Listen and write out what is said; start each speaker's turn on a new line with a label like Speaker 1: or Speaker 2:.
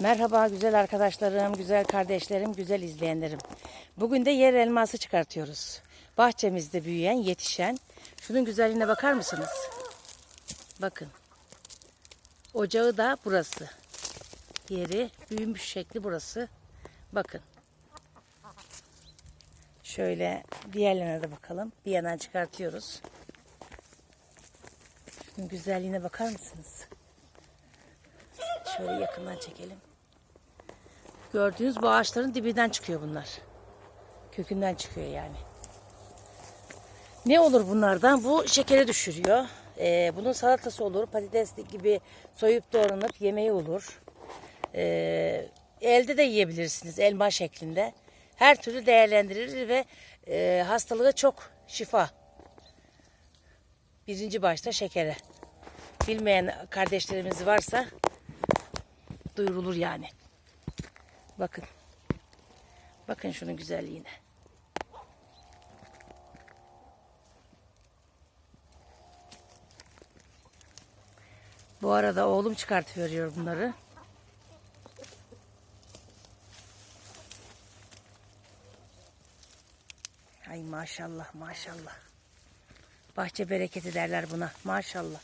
Speaker 1: Merhaba güzel arkadaşlarım, güzel kardeşlerim, güzel izleyenlerim. Bugün de yer elması çıkartıyoruz. Bahçemizde büyüyen, yetişen. Şunun güzelliğine bakar mısınız? Bakın. Ocağı da burası. Yeri büyümüş şekli burası. Bakın. Şöyle diğerlerine de bakalım. Bir yandan çıkartıyoruz. Şunun güzelliğine bakar mısınız? Şöyle yakından çekelim. Gördüğünüz bu ağaçların dibinden çıkıyor bunlar. Kökünden çıkıyor yani. Ne olur bunlardan? Bu şekere düşürüyor. Ee, bunun salatası olur. Patates gibi soyup doğranıp yemeği olur. Ee, elde de yiyebilirsiniz elma şeklinde. Her türlü değerlendirilir ve e, hastalığa çok şifa. Birinci başta şekere. Bilmeyen kardeşlerimiz varsa duyurulur yani. Bakın. Bakın şunun güzelliğine. Bu arada oğlum çıkartıveriyor bunları. Ay maşallah maşallah. Bahçe bereketi derler buna. Maşallah.